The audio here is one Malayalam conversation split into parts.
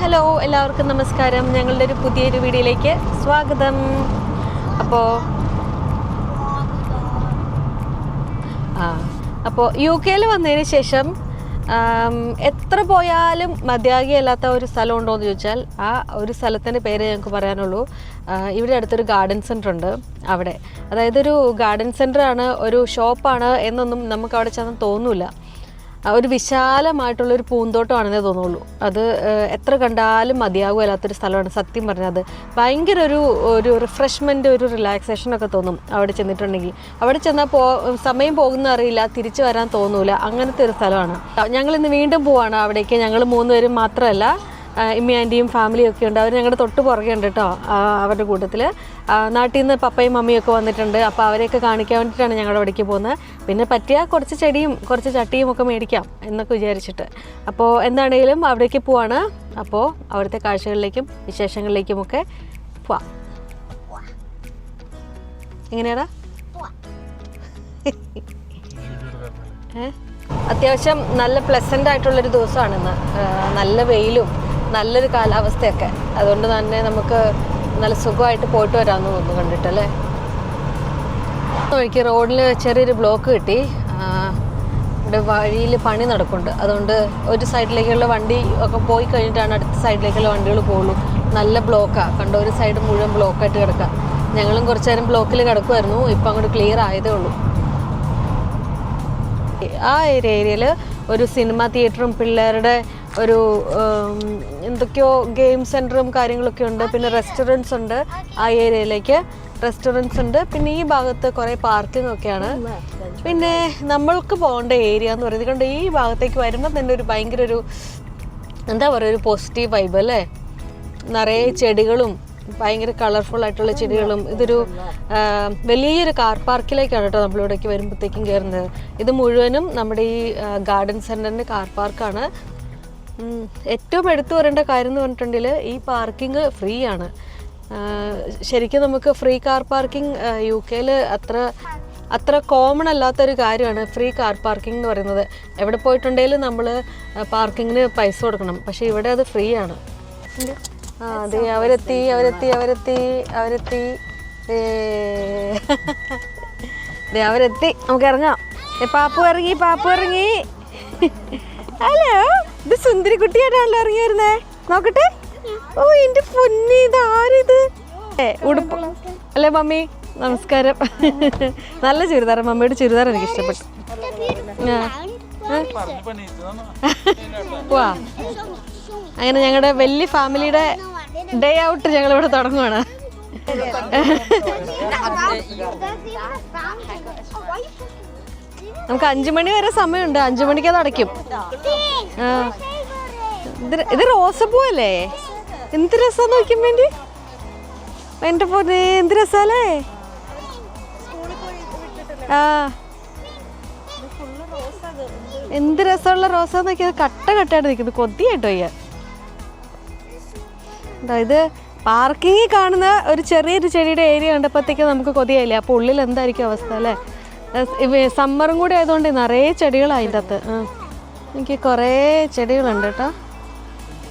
ഹലോ എല്ലാവർക്കും നമസ്കാരം. ഞങ്ങളുടെ ഒരു പുതിയൊരു വീഡിയോയിലേക്ക് സ്വാഗതം. അപ്പോൾ ആ അപ്പോൾ യു കെയിൽ വന്നതിന് ശേഷം എത്ര പോയാലും മതിയാകിയല്ലാത്ത ഒരു സ്ഥലം ഉണ്ടോ എന്ന് ചോദിച്ചാൽ ആ ഒരു സ്ഥലത്തിന്റെ പേര് ഞങ്ങൾക്ക് പറയാനുള്ളൂ. ഇവിടെ അടുത്തൊരു ഗാർഡൻ സെന്റർ ഉണ്ട് അവിടെ. അതായത് ഒരു ഗാർഡൻ സെന്ററാണ് ഒരു ഷോപ്പാണ് എന്നൊന്നും നമുക്ക് അവിടെ ചെന്ന് തോന്നൂല. ആ ഒരു വിശാലമായിട്ടുള്ള ഒരു പൂന്തോട്ടമാണെന്നേ തോന്നുള്ളൂ. അത് എത്ര കണ്ടാലും മതിയാകുമല്ലാത്തൊരു സ്ഥലമാണ്. സത്യം പറഞ്ഞത് ഭയങ്കര ഒരു ഒരു റിഫ്രഷ്മെന്റ് ഒരു റിലാക്സേഷൻ ഒക്കെ തോന്നും അവിടെ ചെന്നിട്ടുണ്ടെങ്കിൽ. അവിടെ ചെന്നാൽ പോ സമയം പോകുന്ന അറിയില്ല തിരിച്ചു വരാൻ തോന്നൂല. അങ്ങനത്തെ ഒരു സ്ഥലമാണ്. ഞങ്ങൾ ഇന്ന് വീണ്ടും പോവാണ് അവിടേക്ക്. ഞങ്ങൾ മൂന്നുപേരും മാത്രമല്ല. ഇമ്മി ആന്റിയും ഫാമിലിയും ഒക്കെ ഉണ്ട്. അവർ ഞങ്ങളുടെ തൊട്ട് പുറകെ ഉണ്ട് കേട്ടോ അവരുടെ കൂട്ടത്തിൽ നാട്ടിൽ നിന്ന് പപ്പയും ഒക്കെ വന്നിട്ടുണ്ട്. അപ്പോൾ അവരെയൊക്കെ കാണിക്കാൻ വേണ്ടിയിട്ടാണ് ഞങ്ങളുടെ അവിടേക്ക് പോകുന്നത്. പിന്നെ പറ്റിയാൽ കുറച്ച് ചെടിയും കുറച്ച് ചട്ടിയും ഒക്കെ മേടിക്കാം എന്നൊക്കെ വിചാരിച്ചിട്ട്. അപ്പോൾ എന്താണെങ്കിലും അവിടേക്ക് പോവാണ്. അപ്പോൾ അവിടുത്തെ കാഴ്ചകളിലേക്കും വിശേഷങ്ങളിലേക്കും ഒക്കെ പോവാം. എങ്ങനെയാടാ? അത്യാവശ്യം നല്ല പ്ലസന്റ് ആയിട്ടുള്ളൊരു ദിവസമാണ് ഇന്ന് നല്ല വെയിലും നല്ലൊരു കാലാവസ്ഥയൊക്കെ. അതുകൊണ്ട് തന്നെ നമുക്ക് നല്ല സുഖമായിട്ട് പോയിട്ട് വരാമെന്ന് തോന്നുന്നു കണ്ടിട്ടല്ലേ? വഴിക്ക് റോഡിൽ ചെറിയൊരു ബ്ലോക്ക് കിട്ടി. ഇവിടെ വഴിയിൽ പണി നടക്കുന്നുണ്ട്. അതുകൊണ്ട് ഒരു സൈഡിലേക്കുള്ള വണ്ടി ഒക്കെ പോയി കഴിഞ്ഞിട്ടാണ് അടുത്ത സൈഡിലേക്കുള്ള വണ്ടികൾ പോകുള്ളൂ. നല്ല ബ്ലോക്കാണ് കണ്ട ഒരു സൈഡ് മുഴുവൻ ബ്ലോക്കായിട്ട് കിടക്കുക ഞങ്ങളും കുറച്ച് നേരം ബ്ലോക്കിൽ കിടക്കുമായിരുന്നു ഇപ്പം അങ്ങോട്ട് ക്ലിയർ ആയതേ ഉള്ളൂ. ആ ഒരു ഏരിയയിൽ ഒരു സിനിമ തിയേറ്ററും പിള്ളേരുടെ ഒരു എന്തൊക്കെയോ ഗെയിം സെന്ററും കാര്യങ്ങളൊക്കെ ഉണ്ട്. പിന്നെ റെസ്റ്റോറന്റ്സ് ഉണ്ട് ആ ഏരിയയിലേക്ക്. റെസ്റ്റോറന്റ്സ് ഉണ്ട്. പിന്നെ ഈ ഭാഗത്ത് കുറേ പാർക്കിംഗ് ഒക്കെയാണ്. പിന്നെ നമ്മൾക്ക് പോകേണ്ട ഏരിയ എന്ന് പറയുന്നത് കണ്ട്? ഈ ഭാഗത്തേക്ക് വരുമ്പോൾ തന്നെ ഒരു ഭയങ്കര ഒരു എന്താ പറയുക ഒരു പോസിറ്റീവ് വൈബ് അല്ലേ? നിറയെ ചെടികളും ഭയങ്കര കളർഫുൾ ആയിട്ടുള്ള ചെടികളും. ഇതൊരു വലിയൊരു കാർ പാർക്കിലേക്കാണ് കേട്ടോ നമ്മളിവിടേക്ക് വരുമ്പോഴത്തേക്കും കയറുന്നത്. ഇത് മുഴുവനും നമ്മുടെ ഈ ഗാർഡൻ സെന്ററിന്റെ കാർ പാർക്കാണ് ഏറ്റവും എടുത്തു പറയേണ്ട കാര്യം എന്ന് പറഞ്ഞിട്ടുണ്ടെങ്കിൽ ഈ പാർക്കിംഗ് ഫ്രീ ആണ് ശരിക്കും നമുക്ക് ഫ്രീ കാർ പാർക്കിംഗ് യു കെയിൽ അത്ര അത്ര കോമൺ അല്ലാത്തൊരു കാര്യമാണ് ഫ്രീ കാർ പാർക്കിംഗ് എന്ന് പറയുന്നത്. എവിടെ പോയിട്ടുണ്ടെങ്കിലും നമ്മൾ പാർക്കിങ്ങിന് പൈസ കൊടുക്കണം. പക്ഷേ ഇവിടെ അത് ഫ്രീ ആണ് ആ അതെ അവരെത്തി അവരെത്തി അവരെത്തി അവരെത്തി. അതെ അവരെത്തി. നമുക്ക് ഇറങ്ങാം. പാപ്പു ഇറങ്ങി പാപ്പു ഇറങ്ങി. ഹലോ. ഇത് സുന്ദരി കുട്ടിയായിട്ടാണല്ലോ ഇറങ്ങി വരുന്നേ നോക്കട്ടെ ഓ എന്റെ പൊന്നി ഇത് ആരിത് ഉടുപ്പ് അല്ലേ മമ്മി നമസ്കാരം നല്ല ചുരിദാർ മമ്മിയുടെ ചുരിദാർ എനിക്ക് ഇഷ്ടപ്പെട്ടു. ആ. അങ്ങനെ ഞങ്ങളുടെ വലിയ ഫാമിലിയുടെ ഡേ ഔട്ട് ഞങ്ങൾ ഇവിടെ തുടങ്ങുവാണ് നമുക്ക് അഞ്ചു മണി വരെ സമയമുണ്ട്. അഞ്ചു മണിക്ക് അത് അടയ്ക്കും. ഇത് റോസപ്പൂ അല്ലേ എന്ത് രസം നോക്കും വേണ്ടി? എന്റെ പൊന്നെ എന്ത് രസല്ലേ? ആ. എന്ത് രസമുള്ള റോസ നോക്കിയത്? കട്ട കട്ടയായിട്ട് നിൽക്കുന്നത്. കൊതിയായിട്ടോ അയ്യ ഇത് പാർക്കിങ്ങിൽ കാണുന്ന ഒരു ചെറിയൊരു ചെടിയുടെ ഏരിയ കണ്ടപ്പോഴത്തേക്ക് നമുക്ക് കൊതിയായില്ലേ? അപ്പോൾ ഉള്ളിൽ എന്തായിരിക്കും അവസ്ഥ അല്ലേ? സമ്മറും കൂടി ആയതുകൊണ്ട് നിറയെ ചെടികളാണ് അതിന്റെ അകത്ത്. എനിക്ക് കുറേ ചെടികളുണ്ട് കേട്ടോ.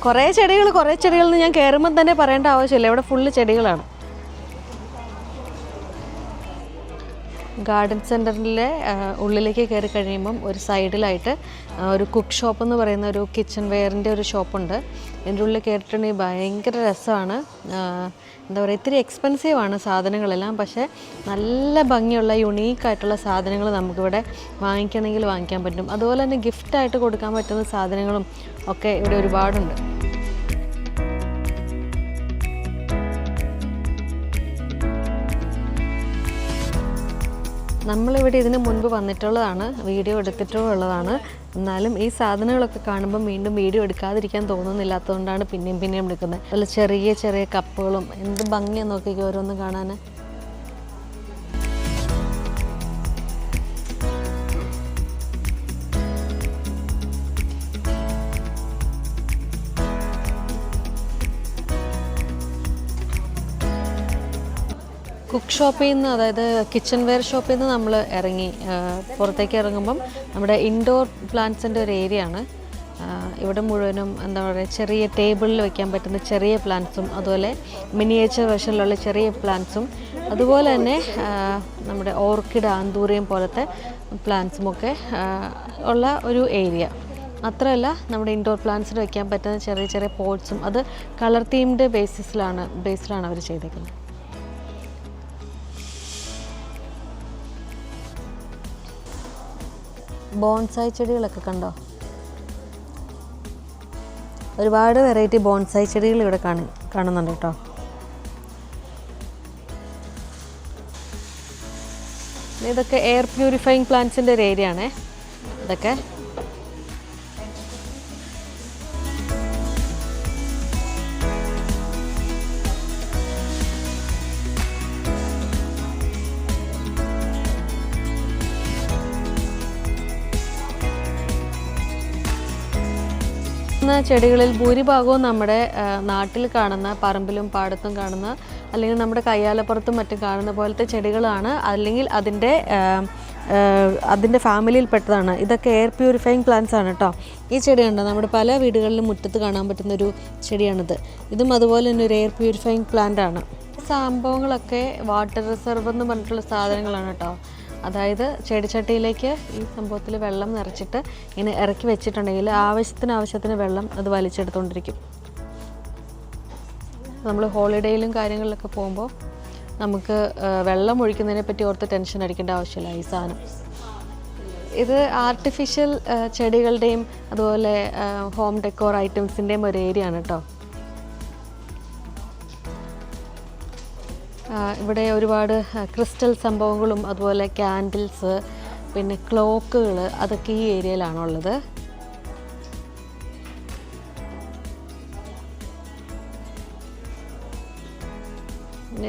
കുറേ ചെടികൾ കുറേ ചെടികളെന്ന് ഞാൻ കയറുമ്പോൾ തന്നെ പറയേണ്ട ആവശ്യമില്ല. ഇവിടെ ഫുള്ള് ചെടികളാണ്. ഗാർഡൻ സെന്ററിലെ ഉള്ളിലേക്ക് കയറി കഴിയുമ്പം ഒരു സൈഡിലായിട്ട് ഒരു കുക്ക് ഷോപ്പ് എന്ന് പറയുന്ന ഒരു കിച്ചൺ വെയറിന്റെ ഒരു ഷോപ്പുണ്ട് എന്റെ ഉള്ളിൽ കയറിയിട്ടുണ്ടെങ്കിൽ ഭയങ്കര രസമാണ്. എന്താ പറയുക ഇത്തിരി എക്സ്പെൻസീവാണ് സാധനങ്ങളെല്ലാം. പക്ഷേ നല്ല ഭംഗിയുള്ള യുണീക്കായിട്ടുള്ള സാധനങ്ങൾ നമുക്കിവിടെ വാങ്ങിക്കണമെങ്കിൽ വാങ്ങിക്കാൻ പറ്റും. അതുപോലെ തന്നെ ഗിഫ്റ്റായിട്ട് കൊടുക്കാൻ പറ്റുന്ന സാധനങ്ങളും ഒക്കെ ഇവിടെ ഒരുപാടുണ്ട്. നമ്മളിവിടെ ഇതിന് മുൻപ് വന്നിട്ടുള്ളതാണ് വീഡിയോ എടുത്തിട്ടും ഉള്ളതാണ് എന്നാലും ഈ സാധനങ്ങളൊക്കെ കാണുമ്പോൾ വീണ്ടും വീഡിയോ എടുക്കാതിരിക്കാൻ തോന്നുന്നില്ലാത്തതുകൊണ്ടാണ് പിന്നെയും പിന്നെയും എടുക്കുന്നത്. അതുപോലെ ചെറിയ ചെറിയ കപ്പുകളും എന്ത് ഭംഗിയാണ് ഓരോന്ന് കാണാൻ കുക്ക് ഷോപ്പിൽ നിന്ന് അതായത് കിച്ചൺ വെയർ ഷോപ്പിൽ നിന്ന് നമ്മൾ ഇറങ്ങി പുറത്തേക്ക് ഇറങ്ങുമ്പം നമ്മുടെ ഇൻഡോർ പ്ലാന്റ്സിന്റെ ഒരു ഏരിയ ആണ്. ഇവിടെ മുഴുവനും എന്താ പറയുക ചെറിയ ടേബിളിൽ വെക്കാൻ പറ്റുന്ന ചെറിയ പ്ലാന്റ്സും അതുപോലെ മിനിയേച്ചർ വെർഷനിലുള്ള ചെറിയ പ്ലാന്റ്സും അതുപോലെ തന്നെ നമ്മുടെ ഓർക്കിഡ് ആന്തൂറിയം പോലത്തെ പ്ലാന്റ്സും ഒക്കെ ഉള്ള ഒരു ഏരിയ മാത്രമല്ല നമ്മുടെ ഇൻഡോർ പ്ലാന്റ്സിൽ വയ്ക്കാൻ പറ്റുന്ന ചെറിയ ചെറിയ പോട്ട്സും അത് കളർ തീംഡ് ബേസിസിലാണ് ബേസിലാണ് അവർ ചെയ്തേക്കുന്നത്. ബോൺസായി ചെടികളൊക്കെ കണ്ടോ? ഒരുപാട് വെറൈറ്റി ബോൺസായി ചെടികൾ ഇവിടെ കാണി കാണുന്നുണ്ട് കേട്ടോ. ഇതൊക്കെ എയർ പ്യൂരിഫൈങ് പ്ലാന്റ്സിന്റെ ഒരു ഏരിയ ആണേ. ഇതൊക്കെ ചെടികളിൽ ഭൂരിഭാഗവും നമ്മുടെ നാട്ടിൽ കാണുന്ന പറമ്പിലും പാടത്തും കാണുന്ന അല്ലെങ്കിൽ നമ്മുടെ കയ്യാലപ്പുറത്തും മറ്റും കാണുന്ന പോലത്തെ ചെടികളാണ്. അല്ലെങ്കിൽ അതിന്റെ അതിന്റെ ഫാമിലിയിൽ അതിന്റെ ഫാമിലിയിൽപ്പെട്ടതാണ് ഇതൊക്കെ എയർ പ്യൂരിഫൈങ് പ്ലാന്റ്സ് ആണ് കേട്ടോ ഈ ചെടിയുണ്ട് നമ്മുടെ പല വീടുകളിലും മുറ്റത്ത് കാണാൻ പറ്റുന്ന ഒരു ചെടിയാണിത്. ഇതും അതുപോലെ തന്നെ ഒരു എയർ പ്യൂരിഫൈങ് പ്ലാന്റ് ആണ്. സംഭവങ്ങളൊക്കെ വാട്ടർ റിസർവ് എന്ന് പറഞ്ഞിട്ടുള്ള സാധനങ്ങളാണ് കേട്ടോ അതായത് ചെടിച്ചട്ടിയിലേക്ക് ഈ സംഭവത്തിൽ വെള്ളം നിറച്ചിട്ട് ഇങ്ങനെ ഇറക്കി വെച്ചിട്ടുണ്ടെങ്കിൽ ആവശ്യത്തിന് ആവശ്യത്തിന് വെള്ളം അത് വലിച്ചെടുത്തുകൊണ്ടിരിക്കും നമ്മൾ ഹോളിഡേയിലും കാര്യങ്ങളിലൊക്കെ പോകുമ്പോൾ നമുക്ക് വെള്ളം ഒഴിക്കുന്നതിനെ പറ്റി ഓർത്ത് ടെൻഷൻ അടിക്കേണ്ട ആവശ്യമില്ല ഈ സാധനം. ഇത് ആർട്ടിഫിഷ്യൽ ചെടികളുടെയും അതുപോലെ ഹോം ഡെക്കോർ ഐറ്റംസിന്റെയും ഒരു ഏരിയ ആണ് കേട്ടോ ഇവിടെ ഒരുപാട് ക്രിസ്റ്റൽ സംഭവങ്ങളും അതുപോലെ ക്യാൻഡിൽസ് പിന്നെ ക്ലോക്കുകൾ അതൊക്കെ ഈ ഏരിയയിലാണുള്ളത്.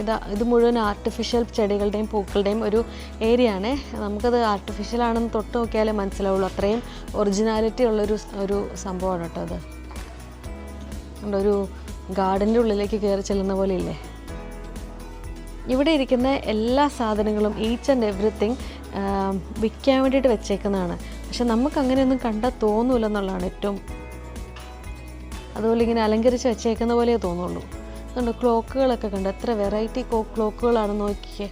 ഇതാ ഇത് മുഴുവൻ ആർട്ടിഫിഷ്യൽ ചെടികളുടെയും പൂക്കളുടെയും ഒരു ഏരിയ ആണ് നമുക്കത് ആർട്ടിഫിഷ്യൽ ആണെന്ന് തൊട്ട് നോക്കിയാലേ മനസ്സിലാവുള്ളൂ. അത്രയും ഒറിജിനാലിറ്റി ഉള്ളൊരു ഒരു സംഭവമാണ് കേട്ടോ അത്. ഒരു ഗാർഡന്റെ ഉള്ളിലേക്ക് കയറി ചെല്ലുന്ന പോലെ ഇല്ലേ? ഇവിടെ ഇരിക്കുന്ന എല്ലാ സാധനങ്ങളും ഈച്ച് ആൻഡ് എവറിത്തിങ് വിൽക്കാൻ വേണ്ടിയിട്ട് വെച്ചേക്കുന്നതാണ്. പക്ഷെ നമുക്ക് അങ്ങനെയൊന്നും കണ്ടാൽ തോന്നൂല എന്നുള്ളതാണ് ഏറ്റവും അതുപോലെ ഇങ്ങനെ അലങ്കരിച്ച് വെച്ചേക്കുന്ന പോലെയേ തോന്നുള്ളൂ. അതുകൊണ്ട് ക്ലോക്കുകളൊക്കെ കണ്ട് എത്ര വെറൈറ്റി ക്ലോക്കുകളാണെന്ന് നോക്കിയേ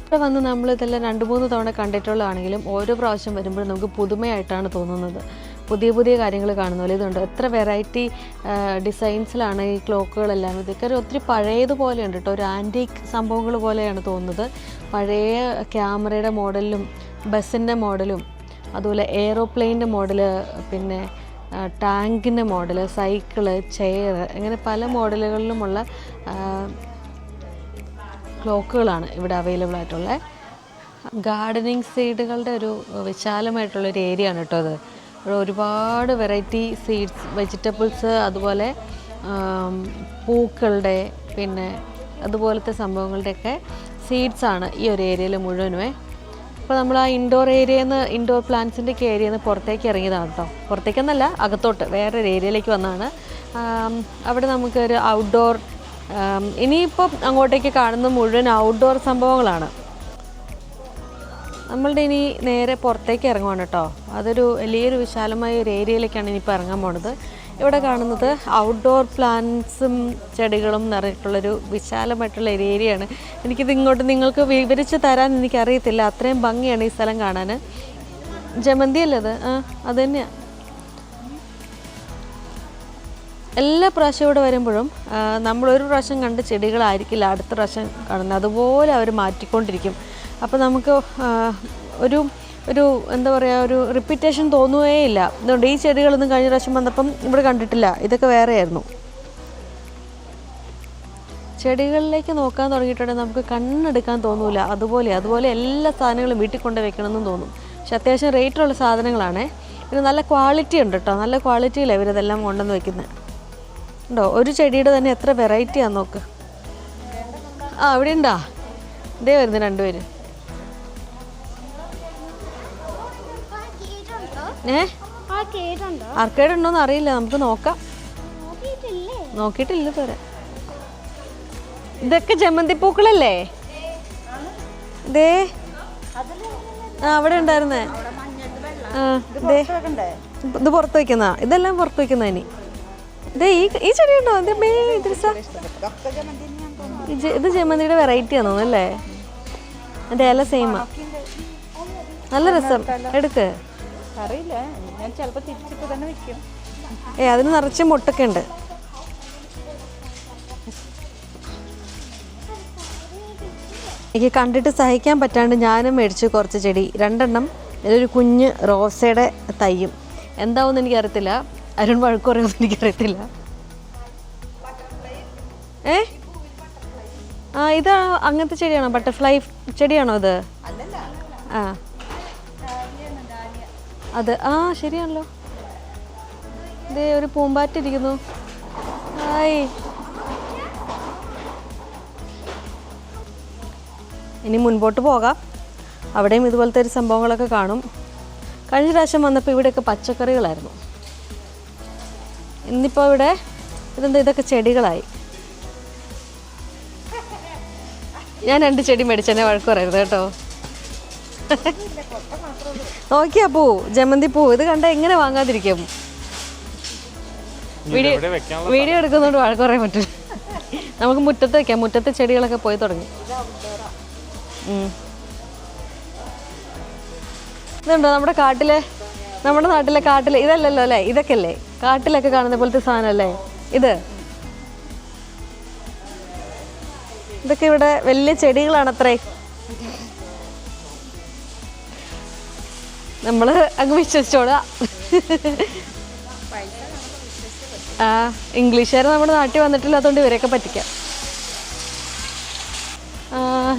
ഇവിടെ വന്ന് നമ്മൾ ഇതെല്ലാം രണ്ട് മൂന്ന് തവണ കണ്ടിട്ടുള്ളതാണെങ്കിലും ഓരോ പ്രാവശ്യം വരുമ്പോഴും നമുക്ക് പുതുമയായിട്ടാണ് തോന്നുന്നത്. പുതിയ പുതിയ കാര്യങ്ങൾ കാണുന്ന പോലെ ഇതുണ്ട്. എത്ര വെറൈറ്റി ഡിസൈൻസിലാണ് ഈ ക്ലോക്കുകളെല്ലാം ഇതൊക്കെ ഒരു ഒത്തിരി പഴയതുപോലെയുണ്ട് കേട്ടോ. ഒരു ആന്റീക്ക് സംഭവങ്ങൾ പോലെയാണ് തോന്നുന്നത്. പഴയ ക്യാമറയുടെ മോഡലും ബസ്സിന്റെ മോഡലും അതുപോലെ എയ്റോപ്ലെയിന്റെ മോഡൽ പിന്നെ ടാങ്കിന്റെ മോഡൽ സൈക്കിൾ ചെയർ അങ്ങനെ പല മോഡലുകളിലുമുള്ള ക്ലോക്കുകളാണ് ഇവിടെ അവൈലബിൾ ആയിട്ടുള്ളത്. ഗാർഡനിങ് സീഡുകളുടെ ഒരു വിശാലമായിട്ടുള്ളൊരു ഏരിയ ആണ് കേട്ടോ അത്. ഒരുപാട് വെറൈറ്റി സീഡ്സ് വെജിറ്റബിൾസ് അതുപോലെ പൂക്കളുടെ പിന്നെ അതുപോലത്തെ സംഭവങ്ങളുടെയൊക്കെ സീഡ്സ് ആണ് ഈ ഒരു ഏരിയയിൽ മുഴുവനുമേ അപ്പോൾ നമ്മൾ ആ ഇൻഡോർ ഏരിയയിൽ നിന്ന് ഇൻഡോർ പ്ലാന്റ്സിന്റെ ഒക്കെ ഏരിയയിൽ നിന്ന് പുറത്തേക്ക് ഇറങ്ങിയതാണ് കേട്ടോ പുറത്തേക്കെന്നല്ല അകത്തോട്ട് വേറൊരു ഏരിയയിലേക്ക് വന്നതാണ്. അവിടെ നമുക്കൊരു ഔട്ട്ഡോർ ഇനിയിപ്പോൾ അങ്ങോട്ടേക്ക് കാണുന്ന മുഴുവൻ ഔട്ട്ഡോർ സംഭവങ്ങളാണ്. നമ്മളുടെ ഇനി നേരെ പുറത്തേക്ക് ഇറങ്ങുവാണ് കേട്ടോ. അതൊരു വലിയൊരു വിശാലമായ ഒരു ഏരിയയിലേക്കാണ് ഇനിയിപ്പോൾ ഇറങ്ങാൻ പോണത്. ഇവിടെ കാണുന്നത് ഔട്ട്ഡോർ പ്ലാന്റ്സും ചെടികളും നിറഞ്ഞിട്ടുള്ളൊരു വിശാലമായിട്ടുള്ള ഒരു ഏരിയയാണ്. എനിക്കിത് ഇങ്ങോട്ട് നിങ്ങൾക്ക് വിവരിച്ച് തരാൻ എനിക്കറിയത്തില്ല. അത്രയും ഭംഗിയാണ് ഈ സ്ഥലം കാണാൻ. ജമന്തി അല്ലേ അത്? ആ അത് തന്നെയാണ് എല്ലാ പ്രാവശ്യം ഇവിടെ വരുമ്പോഴും നമ്മളൊരു പ്രാവശ്യം കണ്ട ചെടികളായിരിക്കില്ല അടുത്ത പ്രാവശ്യം കാണുന്നത്. അതുപോലെ അവർ മാറ്റിക്കൊണ്ടിരിക്കും. അപ്പോൾ നമുക്ക് ഒരു ഒരു എന്താ പറയുക ഒരു റിപ്പീറ്റേഷൻ തോന്നുകയേ ഇല്ല. അതുകൊണ്ട് ഈ ചെടികളൊന്നും കഴിഞ്ഞ പ്രാവശ്യം വന്നപ്പം ഇവിടെ കണ്ടിട്ടില്ല. ഇതൊക്കെ വേറെയായിരുന്നു. ചെടികളിലേക്ക് നോക്കാൻ തുടങ്ങിയിട്ടുണ്ടെങ്കിൽ നമുക്ക് കണ്ണെടുക്കാൻ തോന്നൂല. അതുപോലെ അതുപോലെ എല്ലാ സാധനങ്ങളും വീട്ടിൽ കൊണ്ട് വെക്കണമെന്നും തോന്നും. പക്ഷെ അത്യാവശ്യം റേറ്റുള്ള സാധനങ്ങളാണ്. പിന്നെ നല്ല ക്വാളിറ്റി ഉണ്ട് കേട്ടോ നല്ല ക്വാളിറ്റിയിലാണ് ഇവരിതെല്ലാം കൊണ്ടുവന്ന് വെക്കുന്നത് ഉണ്ടോ? ഒരു ചെടിയുടെ തന്നെ എത്ര വെറൈറ്റി നോക്ക്. ആ അവിടെ ഉണ്ടാ ഇതേ വരുന്നു രണ്ടുപേര്. ഏ? ആർക്കേഡ് ഉണ്ടോന്ന് അറിയില്ല. നമുക്ക് നോക്കാം. നോക്കിയിട്ടില്ലേ? നോക്കിയിട്ടില്ല ഇതുവരെ. ഇതൊക്കെ ജമന്തി പൂക്കളല്ലേ ദേ. ആ അവിടെ ഉണ്ടായിരുന്നേ. ഇത് പുറത്ത് വെക്കുന്ന ഇതെല്ലാം പുറത്ത് വെക്കുന്ന ഇനി. ഇതേ ഈ ഈ ചെടി ഉണ്ടോ ഇത് ജമന്തിയുടെ വെറൈറ്റി ആണോ അല്ലേ അതെ ഇല സെയിമാ നല്ല രസം. എടുക്ക്. അറിയില്ല. ഞാൻ ചിലപ്പോൾ തിരിച്ചിട്ട് തന്നെ വെക്കും. ഏ അതിന് നിറച്ച് മുട്ടൊക്കെ ഉണ്ട്. എനിക്ക് കണ്ടിട്ട് സഹിക്കാൻ പറ്റാണ്ട് ഞാനും മേടിച്ചു കുറച്ച് ചെടി. രണ്ടെണ്ണം. ഇതൊരു കുഞ്ഞ് റോസയുടെ തയ്യും എന്താവെന്ന് എനിക്കറിയത്തില്ല. അരുൺ വഴക്ക് പറയുമെന്ന് എനിക്കറിയത്തില്ല. ഏ? ആ ഇതാ അങ്ങനത്തെ ചെടിയാണോ? ബട്ടർഫ്ലൈ ചെടിയാണോ അത് ആ. അത് ആ ശരിയാണല്ലോ. ഇതേ ഒരു പൂമ്പാറ്റിരിക്കുന്നു. ഹായ്. ഇനി മുൻപോട്ട് പോകാം. അവിടെയും ഇതുപോലത്തെ ഒരു സംഭവങ്ങളൊക്കെ കാണും. കഴിഞ്ഞ പ്രാവശ്യം വന്നപ്പോൾ ഇവിടെയൊക്കെ പച്ചക്കറികളായിരുന്നു. ഇന്നിപ്പോൾ ഇവിടെ ഇതെന്താ ഇതൊക്കെ ചെടികളായി. ഞാൻ രണ്ട് ചെടി മേടിച്ചെന്നെ വഴക്ക് പറയരുത് കേട്ടോ. നോക്കിയാ പൂ ജമന്തി പൂ. ഇത് കണ്ട എങ്ങനെ വാങ്ങാതിരിക്കും? വീഡിയോ എടുക്കുന്നോണ്ട് എടുക്കുന്നതുകൊണ്ട് വഴക്ക് പറയാൻ പറ്റില്ല നമുക്ക് മുറ്റത്ത് വെക്കാം. മുറ്റത്തെ ചെടികളൊക്കെ പോയി തുടങ്ങി. ഇതുണ്ടോ നമ്മുടെ കാട്ടിലെ നമ്മുടെ നാട്ടിലെ കാട്ടിലെ ഇതല്ലല്ലോ അല്ലേ? ഇതൊക്കെ അല്ലേ കാട്ടിലൊക്കെ കാണുന്ന പോലത്തെ സാധനം അല്ലേ ഇത്. ഇതൊക്കെ ഇവിടെ വലിയ ചെടികളാണ് നമ്മൾ അങ്ങ് വിശ്വസിച്ചോളാം ആ ഇംഗ്ലീഷുകാർ നമ്മുടെ നാട്ടിൽ വന്നിട്ടില്ലാത്തതുകൊണ്ട് ഇവരെയൊക്കെ പറ്റിക്കാം.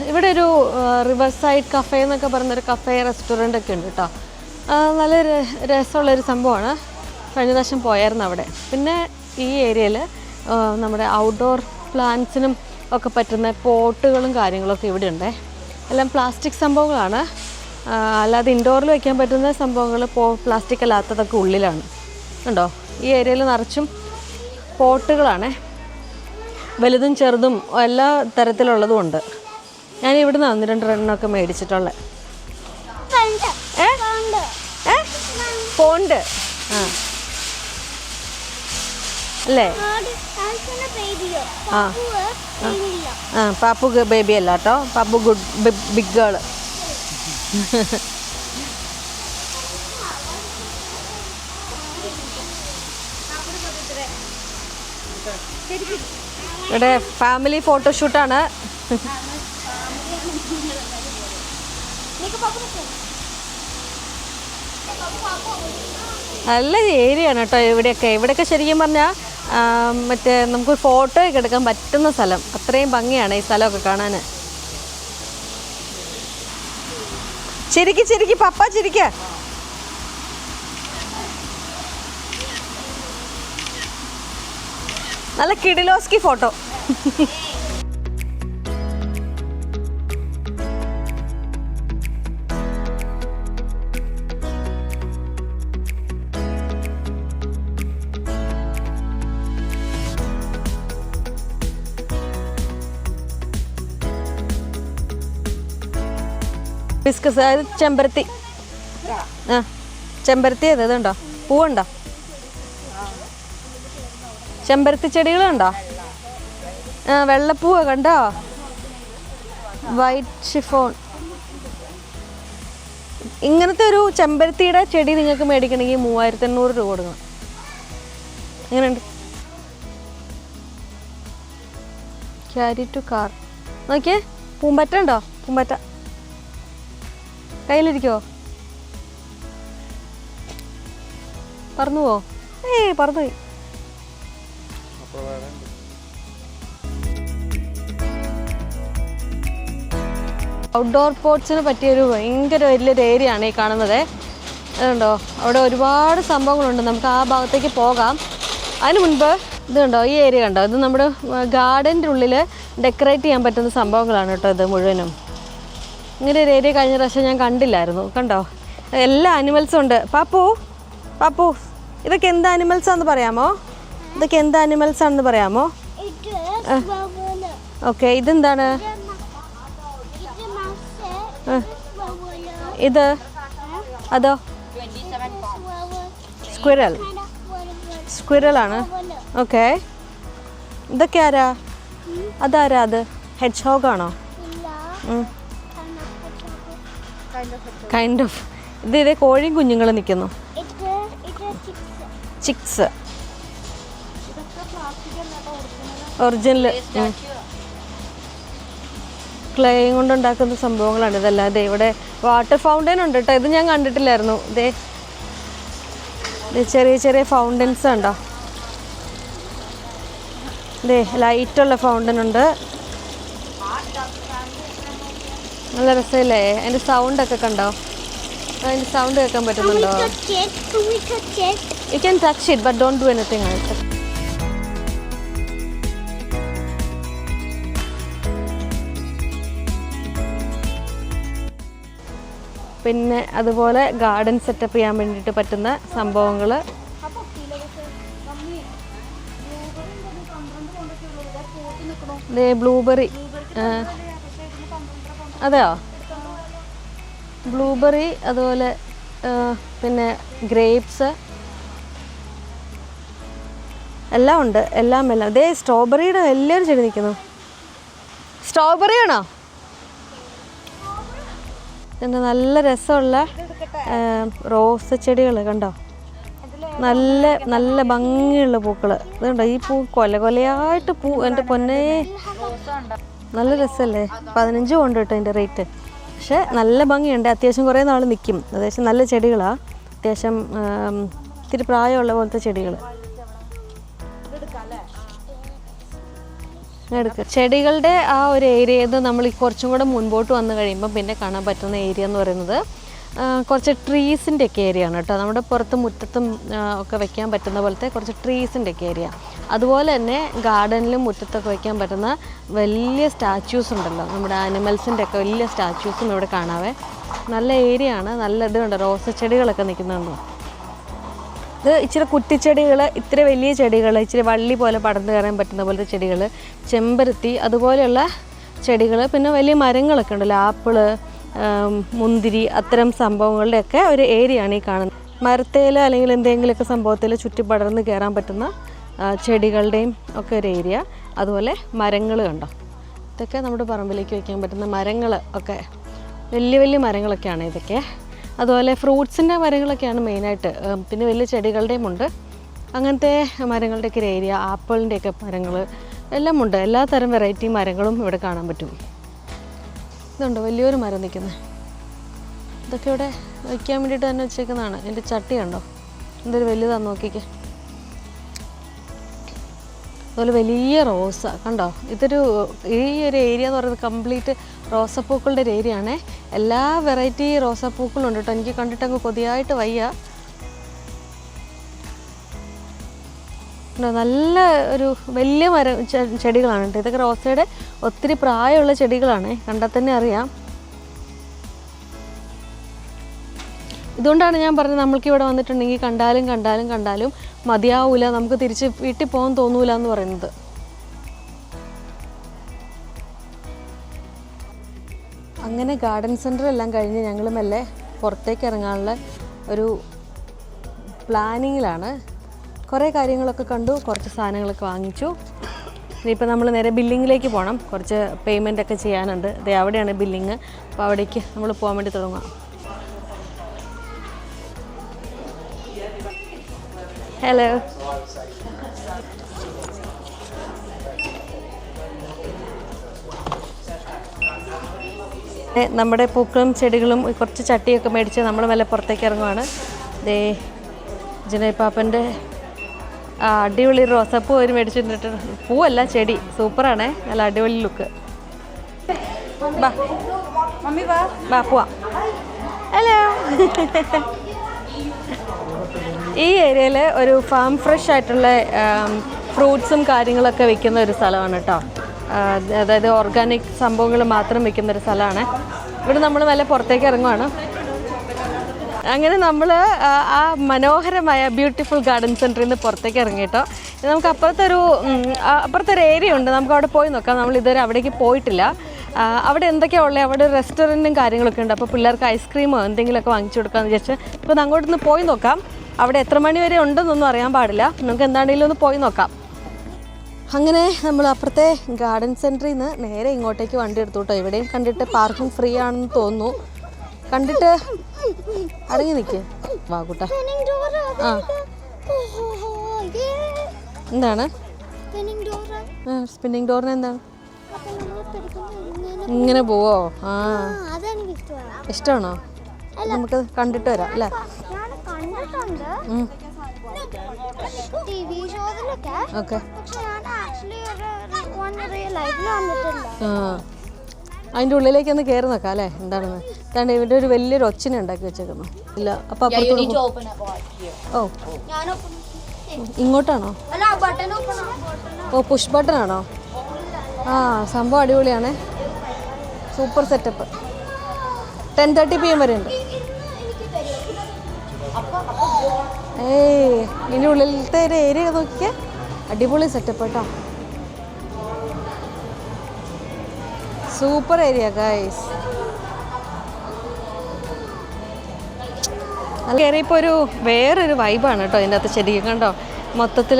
ഇവിടെ ഒരു റിവർ സൈഡ് കഫേ എന്നൊക്കെ പറഞ്ഞൊരു കഫേ റെസ്റ്റോറന്റ് ഒക്കെ ഉണ്ട് കേട്ടോ നല്ല രസമുള്ളൊരു സംഭവമാണ്. കഴിഞ്ഞ പ്രാവശ്യം പോയായിരുന്നു അവിടെ. പിന്നെ ഈ ഏരിയയിൽ നമ്മുടെ ഔട്ട്ഡോർ പ്ലാന്റ്സിനും ഒക്കെ പറ്റുന്ന പോട്ടുകളും കാര്യങ്ങളൊക്കെ ഇവിടെ ഉണ്ട് എല്ലാം പ്ലാസ്റ്റിക് സംഭവങ്ങളാണ്. അല്ലാതെ ഇൻഡോറിൽ വയ്ക്കാൻ പറ്റുന്ന സംഭവങ്ങൾ പോ പ്ലാസ്റ്റിക് അല്ലാത്തതൊക്കെ ഉള്ളിലാണ്. ഉണ്ടോ ഈ ഏരിയയിൽ നിറച്ചും പോട്ടുകളാണേ. വലുതും ചെറുതും എല്ലാ തരത്തിലുള്ളതും ഉണ്ട്. ഞാൻ ഇവിടെ നിന്ന് ഒന്ന് രണ്ട് എണ്ണമൊക്കെ മേടിച്ചിട്ടുള്ളത് പോണ്ട്. ആ. അല്ലേ? ആ. ആ. പാപ്പു ബേബി അല്ല കേട്ടോ. പാപ്പു ഗുഡ് ബിഗ് ഗേൾ ഇവിടെ ഫാമിലി ഫോട്ടോഷൂട്ടാണ്. നല്ല ഏരിയയാണ് കേട്ടോ ഇവിടെയൊക്കെ. ഇവിടെയൊക്കെ ശരിക്കും പറഞ്ഞാൽ മറ്റേ നമുക്ക് ഫോട്ടോ ഒക്കെ എടുക്കാൻ പറ്റുന്ന സ്ഥലം. അത്രയും ഭംഗിയാണ് ഈ സ്ഥലമൊക്കെ കാണാൻ ചിരിക്ക് ചിരിക്ക് പപ്പ ചിരിക്ക. നല്ല കിഡിലോസ്കി ഫോട്ടോ. ബിസ്കസ് അതായത് ചെമ്പരത്തി. ആ ചെമ്പരത്തി ഏത്? ഇതുണ്ടോ? പൂവുണ്ടോ? ചെമ്പരത്തി ചെടികളുണ്ടോ? ആ വെള്ളപ്പൂവ് കണ്ടോ? വൈറ്റ് ഷിഫോൺ ഇങ്ങനത്തെ ഒരു ചെമ്പരത്തിയുടെ ചെടി നിങ്ങൾക്ക് മേടിക്കണമെങ്കിൽ മൂവായിരത്തി എണ്ണൂറ് രൂപ കൊടുക്കണം. എങ്ങനെയുണ്ട്? ക്യാരി ടു കാർ നോക്കിയേ പൂമ്പറ്റ ഉണ്ടോ? പൂമ്പറ്റ. കയ്യിലിരിക്കോ? പറന്നു പോ ഏയ് പറന്നുപോയി. ഔട്ട്ഡോർ പോർട്സിന് പറ്റിയൊരു ഭയങ്കര വലിയൊരു ഏരിയ ആണ് ഈ കാണുന്നത്. അതുണ്ടോ അവിടെ ഒരുപാട് സംഭവങ്ങളുണ്ട്. നമുക്ക് ആ ഭാഗത്തേക്ക് പോകാം. അതിന് മുൻപ് ഇത് കണ്ടോ ഈ ഏരിയ കണ്ടോ? ഇത് നമ്മുടെ ഗാർഡന്റെ ഉള്ളിൽ ഡെക്കറേറ്റ് ചെയ്യാൻ പറ്റുന്ന സംഭവങ്ങളാണ് കേട്ടോ ഇത് മുഴുവനും. ഇങ്ങനെ ഒരു ഏരിയ കഴിഞ്ഞ പ്രാവശ്യം ഞാൻ കണ്ടില്ലായിരുന്നു. കണ്ടോ? എല്ലാ അനിമൽസും ഉണ്ട്. പാപ്പു പാപ്പു ഇതൊക്കെ എന്ത് അനിമൽസാന്ന് പറയാമോ? ഇതൊക്കെ എന്ത് അനിമൽസ് ആണെന്ന് പറയാമോ? ഓക്കെ ഇതെന്താണ്? ഇത് അതോ? സ്ക്വിറൽ സ്ക്വിറലാണ് ഓക്കെ ഇതൊക്കെ ആരാ? അതാരാ അത്? ഹെഡ് ഷോഗ് ആണോ കൈൻഡ് ഓഫ് ഇത് ഇതേ കോഴിയും കുഞ്ഞുങ്ങളും നിൽക്കുന്നു ചിക്സ് ഒറിജിനൽ ക്ലേയും കൊണ്ടുണ്ടാക്കുന്ന സംഭവങ്ങളാണ് ഇതെല്ലാം. ദേ ഇവിടെ വാട്ടർ ഫൗണ്ടൻ ഉണ്ട് കേട്ടോ ഇത് ഞാൻ കണ്ടിട്ടില്ലായിരുന്നു. ഇതേ ദേ ചെറിയ ചെറിയ ഫൗണ്ടൻസ് ഉണ്ടോ ഇതേ ലൈറ്റുള്ള ഫൗണ്ടൻ ഉണ്ട്. നല്ല രസമല്ലേ? അതിന്റെ സൗണ്ട് ഒക്കെ കണ്ടോ? അതിന്റെ സൗണ്ട് കേൾക്കാൻ പറ്റുന്നുണ്ടോ? You touch it but don't do anything ആയിട്ട് പിന്നെ അതുപോലെ ഗാർഡൻ സെറ്റപ്പ് ചെയ്യാൻ വേണ്ടിയിട്ട് പറ്റുന്ന സംഭവങ്ങൾ ബ്ലൂബെറി അതെയോ? ബ്ലൂബെറി അതുപോലെ പിന്നെ ഗ്രേപ്സ് എല്ലാം ഉണ്ട് എല്ലാം എല്ലാം. അതേ സ്ട്രോബെറിയുടെ എല്ലാവരും ചെടി നിൽക്കുന്നു. സ്ട്രോബെറി ആണോ? ഇതുണ്ട് നല്ല രസമുള്ള റോസ് ചെടികൾ കണ്ടോ? നല്ല നല്ല ഭംഗിയുള്ള പൂക്കൾ ഇതുണ്ടോ? ഈ പൂ കൊല കൊലയായിട്ട് പൂ എന്റെ പൊന്നേ. നല്ല രസമല്ലേ പതിനഞ്ച് പോണ്ട് കേട്ടോ അതിന്റെ റേറ്റ് പക്ഷേ നല്ല ഭംഗിയുണ്ട്. അത്യാവശ്യം കുറേ നാൾ നിൽക്കും അത്യാവശ്യം നല്ല ചെടികളാണ് അത്യാവശ്യം ഇത്തിരി പ്രായമുള്ള പോലത്തെ ചെടികൾ എടുക്കുക ചെടികളുടെ ആ ഒരു ഏരിയയിൽ നമ്മൾ ഈ കുറച്ചും കൂടെ മുൻപോട്ട് വന്നു കഴിയുമ്പോൾ പിന്നെ കാണാൻ പറ്റുന്ന ഏരിയ എന്ന് പറയുന്നത് കുറച്ച് ട്രീസിന്റെ ഒക്കെ ഏരിയ ആണ് കേട്ടോ. നമ്മുടെ പുറത്ത് മുറ്റത്തും ഒക്കെ വെക്കാൻ പറ്റുന്ന പോലത്തെ കുറച്ച് ട്രീസിന്റെ ഒക്കെ ഏരിയ അതുപോലെ തന്നെ ഗാർഡനിലും മുറ്റത്തൊക്കെ വയ്ക്കാൻ പറ്റുന്ന വലിയ സ്റ്റാച്യൂസ് ഉണ്ടല്ലോ. നമ്മുടെ ആനിമൽസിന്റെ ഒക്കെ വലിയ സ്റ്റാച്യൂസും ഇവിടെ കാണാവേ. നല്ല ഏരിയ ആണ്. നല്ല ഇത് കണ്ടോ? റോസ ചെടികളൊക്കെ നിൽക്കുന്നുണ്ടോ. ഇത് ഇച്ചിരി കുറ്റിച്ചെടികൾ ഇത്ര വലിയ ചെടികൾ ഇച്ചിരി വള്ളി പോലെ പടർന്നു കയറാൻ പറ്റുന്ന പോലത്തെ ചെടികൾ ചെമ്പരത്തി അതുപോലെയുള്ള ചെടികൾ പിന്നെ വലിയ മരങ്ങളൊക്കെ ഉണ്ടല്ലോ. ആപ്പിൾ മുന്തിരി അത്തരം സംഭവങ്ങളുടെയൊക്കെ ഒരു ഏരിയ ആണ് ഈ കാണുന്നത്. മരത്തേൽ അല്ലെങ്കിൽ എന്തെങ്കിലുമൊക്കെ സംഭവത്തിൽ ചുറ്റി പടർന്ന് കയറാൻ പറ്റുന്ന ചെടികളുടെയും ഒക്കെ ഒരു ഏരിയ അതുപോലെ മരങ്ങൾ കണ്ടോ? ഇതൊക്കെ നമ്മുടെ പറമ്പിലേക്ക് വയ്ക്കാൻ പറ്റുന്ന മരങ്ങൾ ഒക്കെ. വലിയ വലിയ മരങ്ങളൊക്കെയാണ് ഇതൊക്കെ. അതുപോലെ ഫ്രൂട്ട്സിന്റെ മരങ്ങളൊക്കെയാണ് മെയിനായിട്ട് പിന്നെ വലിയ ചെടികളുടെയും ഉണ്ട്. അങ്ങനത്തെ മരങ്ങളുടെയൊക്കെ ഒരു ഏരിയ ആപ്പിളിന്റെയൊക്കെ മരങ്ങൾ എല്ലാം ഉണ്ട്. എല്ലാ തരം വെറൈറ്റി മരങ്ങളും ഇവിടെ കാണാൻ പറ്റും. ഇതുണ്ട്? വലിയൊരു മരം നിൽക്കുന്നത് ഇതൊക്കെ ഇവിടെ വയ്ക്കാൻ വേണ്ടിയിട്ട് തന്നെ വെച്ചേക്കുന്നതാണ്. എന്റെ ചട്ടി കണ്ടോ? എന്തൊരു വലുതാണെന്ന് നോക്കിക്കേ. അതുപോലെ വലിയ റോസ. കണ്ടോ? ഇതൊരു ഈ ഒരു ഏരിയ എന്ന് പറയുന്നത് കംപ്ലീറ്റ് റോസപ്പൂക്കളുടെ ഒരു ഏരിയ ആണേ. എല്ലാ വെറൈറ്റി റോസാപ്പൂക്കളും ഉണ്ട് കേട്ടോ. എനിക്ക് കണ്ടിട്ടങ്ങ് കൊതിയായിട്ട് വയ്യ. നല്ല ഒരു വലിയ മരം ചെടികളാണ് കേട്ടോ. ഇതൊക്കെ റോസയുടെ ഒത്തിരി പ്രായമുള്ള ചെടികളാണ്. കണ്ടാൽ തന്നെ അറിയാം. ഇതുകൊണ്ടാണ് ഞാൻ പറഞ്ഞത് നമ്മൾക്ക് ഇവിടെ വന്നിട്ടുണ്ടെങ്കിൽ കണ്ടാലും കണ്ടാലും കണ്ടാലും മതിയാവൂല നമുക്ക് തിരിച്ച് വീട്ടിൽ പോകാൻ തോന്നൂല എന്ന് പറയുന്നത്. അങ്ങനെ ഗാർഡൻ സെന്റർ എല്ലാം കഴിഞ്ഞ് ഞങ്ങൾ മെല്ലെ പുറത്തേക്ക് ഇറങ്ങാനുള്ള ഒരു പ്ലാനിങ്ങിലാണ്. കുറേ കാര്യങ്ങളൊക്കെ കണ്ടു കുറച്ച് സാധനങ്ങളൊക്കെ വാങ്ങിച്ചു. ഇനിയിപ്പോൾ നമ്മൾ നേരെ ബില്ലിങ്ങിലേക്ക് പോകണം കുറച്ച് പേയ്മെന്റ് ഒക്കെ ചെയ്യാനുണ്ട്. അതെ അവിടെയാണ് ബില്ലിങ്. അപ്പോൾ അവിടേക്ക് നമ്മൾ പോകാൻ വേണ്ടി തുടങ്ങാം. ഹലോ നമ്മുടെ പൂക്കളും ചെടികളും കുറച്ച് ചട്ടിയൊക്കെ മേടിച്ച് നമ്മൾ വല്ല പുറത്തേക്ക് ഇറങ്ങുവാണ്. ദേ ജനയ് പാപ്പന്റെ ആ അടിപൊളി റോസാപ്പൂ ഒരു മേടിച്ചിട്ട് പൂവല്ല ചെടി. സൂപ്പറാണേ. നല്ല അടിപൊളി ലുക്ക്. ബാ. മമ്മി വാ. ബാ പോവാം. ഹലോ. ഈ ഏരിയയിൽ ഒരു ഫാം ഫ്രഷ് ആയിട്ടുള്ള ഫ്രൂട്ട്സും കാര്യങ്ങളൊക്കെ വിൽക്കുന്ന ഒരു സ്ഥലമാണ് കേട്ടോ. അതായത് ഓർഗാനിക് സംഭവങ്ങൾ മാത്രം വിൽക്കുന്ന ഒരു സ്ഥലമാണ്. ഇവിടെ നമ്മൾ നല്ല പുറത്തേക്ക് ഇറങ്ങുവാണ്. അങ്ങനെ നമ്മൾ ആ മനോഹരമായ ബ്യൂട്ടിഫുൾ ഗാർഡൻ സെന്ററിൽ നിന്ന് പുറത്തേക്ക് ഇറങ്ങി കേട്ടോ നമുക്ക് അപ്പുറത്തൊരു അപ്പുറത്തൊരു ഏരിയ ഉണ്ട്. നമുക്ക് അവിടെ പോയി നോക്കാം. നമ്മൾ ഇതുവരെ അവിടേക്ക് പോയിട്ടില്ല. അവിടെ എന്തൊക്കെയാണ് ഉള്ളത് അവിടെ റെസ്റ്റോറന്റും കാര്യങ്ങളൊക്കെ ഉണ്ട്. അപ്പോൾ പിള്ളേർക്ക് ഐസ്ക്രീമോ എന്തെങ്കിലുമൊക്കെ വാങ്ങിച്ചു കൊടുക്കാമെന്ന് വിചാരിച്ച്. ഇപ്പോൾ അങ്ങോട്ടൊന്ന് പോയി നോക്കാം. അവിടെ എത്ര മണി വരെ ഉണ്ടെന്നൊന്നും അറിയാൻ പാടില്ല. നമുക്ക് എന്താണെങ്കിലും ഒന്ന് പോയി നോക്കാം. അങ്ങനെ നമ്മൾ അപ്പുറത്തെ ഗാർഡൻ സെന്ററിൽ നിന്ന് നേരെ ഇങ്ങോട്ടേക്ക് വണ്ടി എടുത്തു കേട്ടോ. ഇവിടെയും കണ്ടിട്ട് പാർക്കിംഗ് ഫ്രീ ആണെന്ന് തോന്നുന്നു. കണ്ടിട്ട് അടങ്ങി നിൽക്കേ വാ കൂട്ടാ. Spinning door. ആ എന്താണ്. സ്പിന്നിങ് ഡോറിന് എന്താണ്? ഇങ്ങനെ പോവോ? ആ. ഇഷ്ടമാണോ? നമുക്ക് കണ്ടിട്ട് വരാം അല്ലേ? ഓക്കെ. അതിന്റെ ഉള്ളിലേക്ക് ഒന്ന് കയറി നോക്കാം അല്ലേ? എന്താണെന്ന്? കാരണം ഇവിടെ ഒരു വലിയൊരു ഒച്ചിനെ ഉണ്ടാക്കി വെച്ചേക്കുന്നു. ഇല്ല അപ്പൊ അപ്പുറത്തോട്ട് പോ- ഓ. ഇങ്ങോട്ടാണോ? ഓ പുഷ് ബട്ടൺ ആണോ? ആ സംഭവം അടിപൊളിയാണേ. Super setup ten thirty P M വരെ ഉണ്ട്. ഏയ് ഇതിന്റെ ഉള്ളിലത്തെ ഒരു ഏരിയ നോക്കിയാൽ അടിപൊളി സെറ്റപ്പ് കേട്ടോ സൂപ്പർ ഏരിയ ഗൈസ് അത് കയറിയപ്പോൾ ഒരു വേറൊരു വൈബാണ് കേട്ടോ ഇതിന്റെ അകത്ത് ശരിക്കും കണ്ടോ? മൊത്തത്തിൽ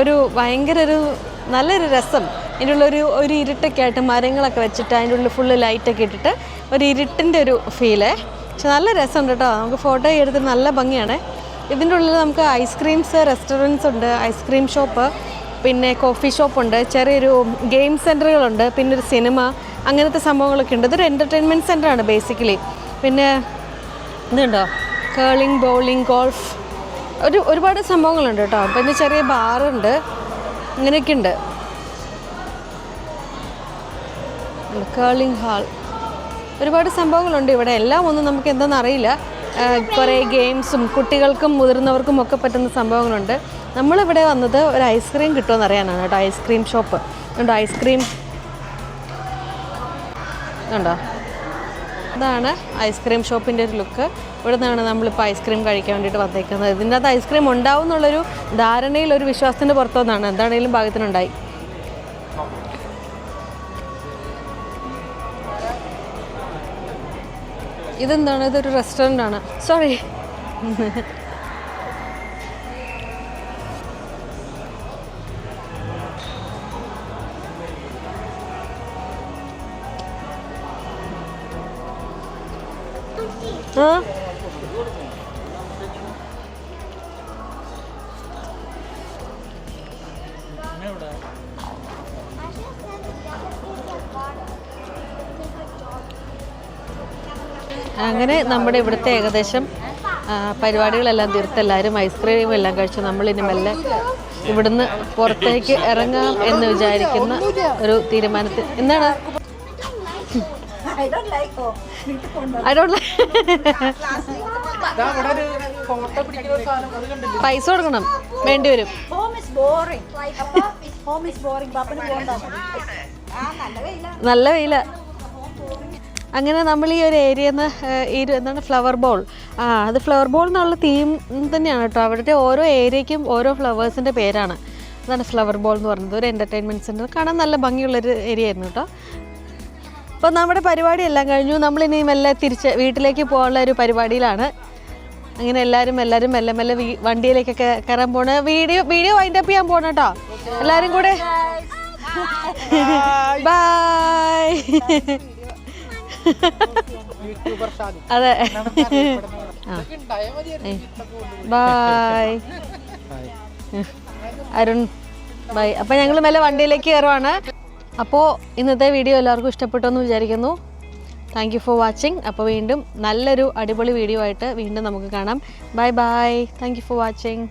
ഒരു ഭയങ്കര ഒരു നല്ലൊരു രസം. ഇതിന്റെ ഉള്ളൊരു ഒരു ഇരുട്ടൊക്കെ ആയിട്ട് മരങ്ങളൊക്കെ വെച്ചിട്ട് അതിന്റെ ഉള്ളിൽ ഫുള്ള് ലൈറ്റൊക്കെ ഇട്ടിട്ട് ഒരു ഇരുട്ടിന്റെ ഒരു ഫീലേ പക്ഷെ നല്ല രസമുണ്ട് കേട്ടോ. നമുക്ക് ഫോട്ടോ എടുത്ത് നല്ല ഭംഗിയാണ്. ഇതിന്റെ ഉള്ളിൽ നമുക്ക് ഐസ്ക്രീംസ് റെസ്റ്റോറന്റ്സ് ഉണ്ട് ഐസ്ക്രീം ഷോപ്പ് പിന്നെ കോഫി ഷോപ്പുണ്ട് ചെറിയൊരു ഗെയിം സെന്ററുകളുണ്ട് പിന്നെ ഒരു സിനിമ അങ്ങനത്തെ സംഭവങ്ങളൊക്കെ ഉണ്ട്. ഇതൊരു എന്റർടൈൻമെന്റ് സെന്ററാണ് ബേസിക്കലി പിന്നെ ഇതുണ്ടോ? കേളിംഗ് ബോളിംഗ് ഗോൾഫ് ഒരു ഒരുപാട് സംഭവങ്ങളുണ്ട് കേട്ടോ. പിന്നെ ചെറിയ ബാറുണ്ട് അങ്ങനെയൊക്കെ ഉണ്ട്. കേളിംഗ് ഹാൾ ഒരുപാട് സംഭവങ്ങളുണ്ട് ഇവിടെ. എല്ലാം ഒന്നും നമുക്ക് എന്തെന്ന് അറിയില്ല. കുറേ ഗെയിംസും കുട്ടികൾക്കും മുതിർന്നവർക്കും ഒക്കെ പറ്റുന്ന സംഭവങ്ങളുണ്ട്. നമ്മളിവിടെ വന്നത് ഒരു ഐസ്ക്രീം കിട്ടുമെന്ന് അറിയാനാണ് കേട്ടോ. ഐസ്ക്രീം ഷോപ്പ് ഉണ്ടോ ഐസ്ക്രീം ഉണ്ടോ ഇതാണ് ഐസ്ക്രീം ഷോപ്പിന്റെ ഒരു ലുക്ക് ഇവിടെ നിന്നാണ് നമ്മളിപ്പോൾ ഐസ്ക്രീം കഴിക്കാൻ വേണ്ടിയിട്ട് വന്നേക്കുന്നത്. ഇതിന്റെ അകത്ത് ഐസ്ക്രീം ഉണ്ടാവും എന്നുള്ളൊരു ധാരണയിൽ ഒരു വിശ്വാസത്തിന്റെ പുറത്തുനിന്നാണ് എന്താണെങ്കിലും ഭാഗത്തിനുണ്ടായി ഇതെന്താണ്? ഇതൊരു റെസ്റ്റോറന്റ് ആണ്. സോറി ആ അങ്ങനെ നമ്മുടെ ഇവിടുത്തെ ഏകദേശം പരിപാടികളെല്ലാം തീർത്ത് എല്ലാവരും ഐസ്ക്രീം എല്ലാം കഴിച്ചു നമ്മളിനി മെല്ലെ ഇവിടുന്ന് പുറത്തേക്ക് ഇറങ്ങാം എന്ന് വിചാരിക്കുന്ന ഒരു തീരുമാനത്തിൽ. എന്താണ്? ഐ ഡോണ്ട് പൈസ കൊടുക്കണം. വേണ്ടി വരും. നല്ല വെയില. അങ്ങനെ നമ്മൾ ഈ ഒരു ഏരിയയിൽ നിന്ന് ഈ ഒരു എന്താണ് ഫ്ലവർ ബോൾ ആ അത് ഫ്ലവർ ബോൾ എന്നുള്ള തീം തന്നെയാണ് കേട്ടോ അവിടുത്തെ ഓരോ ഏരിയയ്ക്കും ഓരോ ഫ്ലവേഴ്സിന്റെ പേരാണ്. അതാണ് ഫ്ലവർ ബോൾ എന്ന് പറയുന്നത്. ഒരു എന്റർടൈൻമെന്റ് സെന്റർ കാണാൻ നല്ല ഭംഗിയുള്ളൊരു ഏരിയ ആയിരുന്നു കേട്ടോ അപ്പോൾ നമ്മുടെ പരിപാടി എല്ലാം കഴിഞ്ഞു. നമ്മളിനി മെല്ലെ തിരിച്ച് വീട്ടിലേക്ക് പോകാനുള്ള ഒരു പരിപാടിയിലാണ്. അങ്ങനെ എല്ലാവരും എല്ലാവരും മെല്ലെ മെല്ലെ വണ്ടിയിലേക്കൊക്കെ കയറാൻ പോണ്. വീഡിയോ വീഡിയോ വൈൻഡ് അപ്പ് ചെയ്യാൻ പോണ കേട്ടോ എല്ലാവരും കൂടെ. ബൈ അതെ. ബൈ അരുൺ ബൈ അപ്പോൾ ഞങ്ങൾ മെല്ലെ വണ്ടിയിലേക്ക് കയറുവാണ് അപ്പോൾ ഇന്നത്തെ വീഡിയോ എല്ലാവർക്കും ഇഷ്ടപ്പെട്ടു എന്ന് വിചാരിക്കുന്നു. താങ്ക് യു ഫോർ വാച്ചിങ് അപ്പോൾ വീണ്ടും നല്ലൊരു അടിപൊളി വീഡിയോ ആയിട്ട് വീണ്ടും നമുക്ക് കാണാം. Bye bye thank you for watching